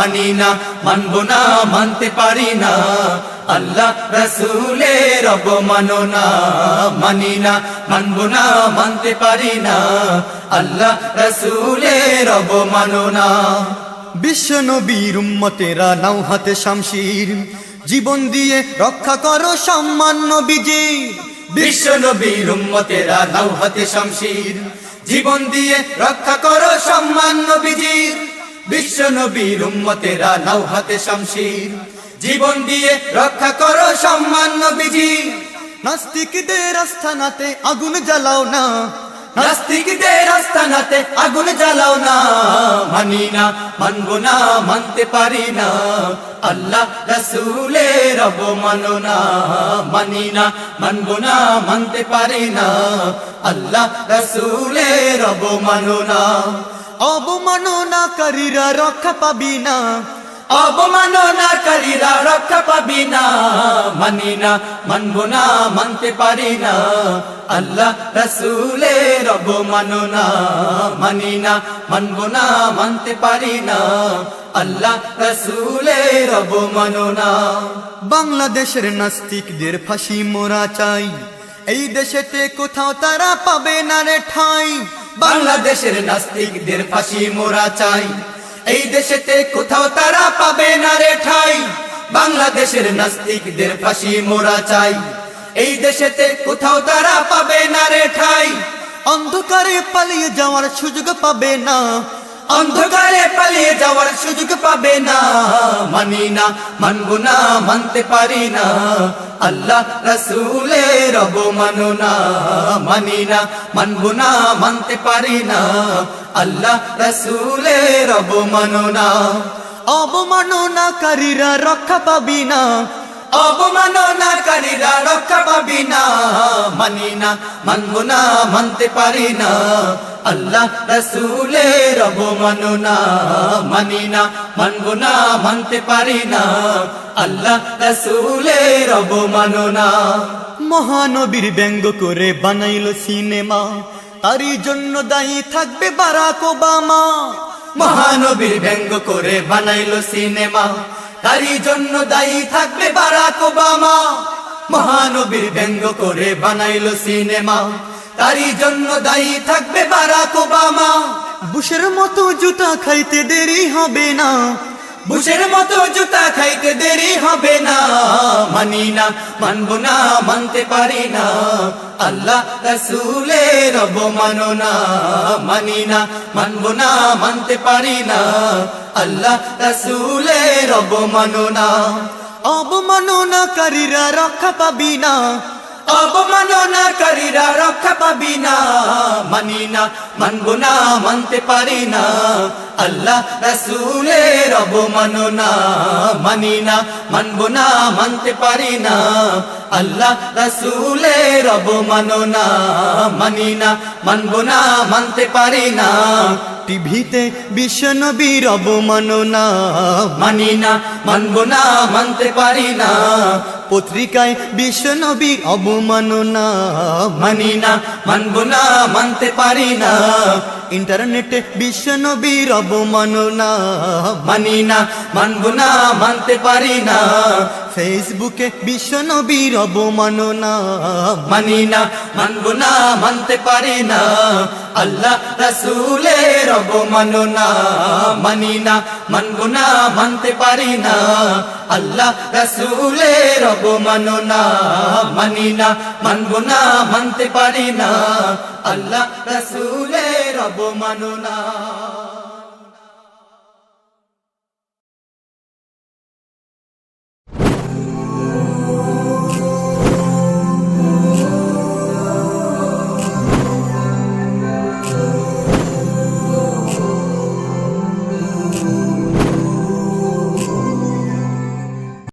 মানি না, মানব না, মানতে পারি না। আল্লাহ রসুলের অবমাননা মানি না, মানব না, মানতে পারি না। আল্লাহ রসুলের অবমাননা বিশ্ব নবীর উম্মতেরা নাও হাতে শামশির। জীবন দিয়ে রক্ষা করো সম্মান নবীজি বিশ্ব নবীর উম্মতেরা নাও হাতে শামশির। জীবন দিয়ে রক্ষা করো সম্মান নবীজির। বিশ্ব নবীর উম্মতেরা নাও হাতে শামশির। জীবন দিয়ে রক্ষা করো সম্মান নবীজির নাস্তিকদের আস্থানাতে আগুন জ্বালাও না। নাস্তিকদের আস্তানাতে আগুন জ্বালাও না। মানি না মানব না মানতে পারি না। আল্লাহ রসুলের অবমাননা। মানি না মানব না মানতে পারি না। আল্লাহ রসুলের অবমাননা। অবমাননাকারীরা রক্ষা পাবি না। অবমাননাকারীরা রক্ষা পাবি না। মানি না মানব না মানতে পারি না। আল্লাহ রসুলের অবমাননা। মানি না মানব না মানতে পারি না। আল্লাহ রসুলের অবমাননা। বাংলাদেশের নাস্তিকদের ফাঁসি মোরা চাই। এই দেশেতে কোথাও তারা পাবে না রে ঠাই। বাংলাদেশের নাস্তিকদের ফাঁসি মোরা চাই। এই দেশেতে কোথাও তারা পাবে না রে ঠাই। বাংলাদেশের নাস্তিকদের ফাঁসি মোরা চাই। এই দেশেতে কোথাও তারা পাবে না রে ঠাই। অন্ধকারে পালিয়ে যাওয়ার সুযোগ পাবে না। অন্ধকারে পালিয়ে যাওয়ার সুযোগ পাবে না। মানি না, মানব না, মানতে পারি না। আল্লাহ রসুলে রসুলের অবমাননা মানি না, মানব না, মানতে পারি না। আল্লাহ রসুলে রব রসুলের অবমাননা অবমাননাকারীরা রক্ষা পাবি না। অবমাননাকারীরা রক্ষা পাবি না, মানি না, মানব না, মানতে পারি না। আল্লাহ রসুলের অবমাননা, মানি না, মানব না, মানতে পারি না। আল্লাহ রসুলের অবমাননা। মহানবীর ব্যঙ্গ করে বানাইল সিনেমা, তারই জন্য দায়ী থাকবে বারাক ওবামা। মহানবীর ব্যঙ্গ করে বানাইলো সিনেমা তারই জন্য দায়ী থাকবে বারাক ওবামা। মহানবীর ব্যঙ্গ করে বানাইল সিনেমা। তারই জন্য দায়ী থাকবে বারাক ওবামা। বুশের মতো জুতা খাইতে দেরি হবে না। বুশের মতো জুতা খাইতে দেরি হবে না। মানি না, মানব না, মানতে পারি না। আল্লাহ রসুলের না। মানি না, মানব না, মানতে পারি না। আল্লাহ রসুলের অবমাননা অবমাননাকারীরা রক্ষা পাবি না। অবমাননাকারীরা রক্ষা পাবি না, মানি না, মানব না, মানতে পারি না। আল্লাহ রসুলের অবমাননা, মানি না, মানব না, মানতে পারি না। আল্লাহ রসুলের অবমাননা, মানি না, মানব না, মানতে পারি না। টিভিতে বিশ্বনবীর অবমাননা, মানি না, মানব না, মানতে পারি না। পত্রিকায় বিশ্বনবীর অবমাননা মানি না মানব না মানতে পারি না। ইন্টারনেটে বিশ্বনবীর অবমাননা। মানি না, মানব না, মানতে পারি না। ফেসবুকে বিশ্বনবীর অবমাননা। মানি না, মানব না, মানতে পারি না। আল্লাহ রসুলের অবমাননা। মানি না, মানব না, মানতে পারি না। আল্লাহ রসুলের অবমাননা। মানি না, মানব না, মানতে পারি না। আল্লাহ রসুলের অবমাননা